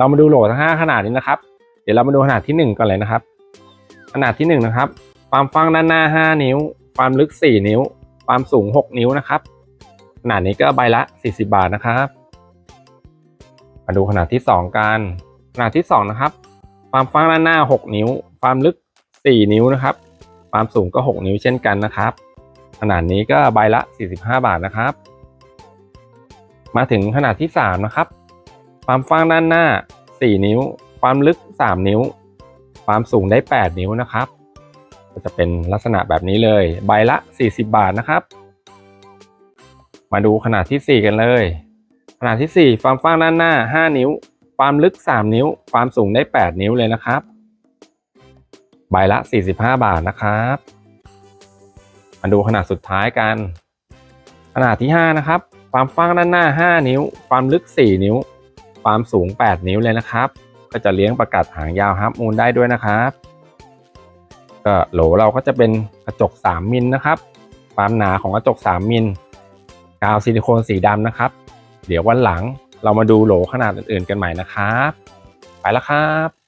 เรามาดูโหลทั้งห้าขนาดนี้นะครับ เดี๋ยวเรามาดูขนาดที่หนึ่งก่อนเลยนะครับ ขนาดที่หนึ่งนะครับ ความฟังด้านหน้าห้านิ้ว ความลึกสี่นิ้ว ความสูงหกนิ้วนะครับ ขนาดนี้ก็ใบละสี่สิบาทนะครับ มาดูขนาดที่สองกัน ขนาดที่สองนะครับ ความฟังด้านหน้าหกนิ้ว ความลึกสี่นิ้วนะครับ ความสูงก็หกนิ้วเช่นกันนะครับ ขนาดนี้ก็ใบละสี่สิบห้าบาทนะครับ มาถึงขนาดที่สามนะครับ ความฟ้างด้านหน้า 4 นิ้ว ความลึก 3 นิ้ว ความสูงได้ 8 นิ้วนะครับ ก็จะเป็นลักษณะแบบนี้เลย ใบละ 40 บาทนะครับ มาดูขนาดที่ 4 กันเลย ขนาดที่ 4 ความฟ้างด้านหน้า 5 นิ้ว ความลึก 3 นิ้ว ความสูงได้ 8 นิ้วเลยนะครับ ใบละ 45 บาทนะครับ มาดูขนาดสุดท้ายกัน ขนาดที่ 5 นะครับความฟ้างด้านหน้า 5 นิ้ว ความลึก 4 นิ้ว ความสูง 8 นิ้วเลยนะครับ ก็จะเลี้ยงประกาศหางยาวฮับมูลได้ด้วยนะครับก็โหลเราก็จะเป็นกระจก 3 มิลนะครับ ความหนาของกระจก 3 มิลกาวซิลิโคนสีดำนะครับ เดี๋ยววันหลังเรามาดูโหลขนาดอื่นๆกันใหม่นะครับ ไปแล้วครับ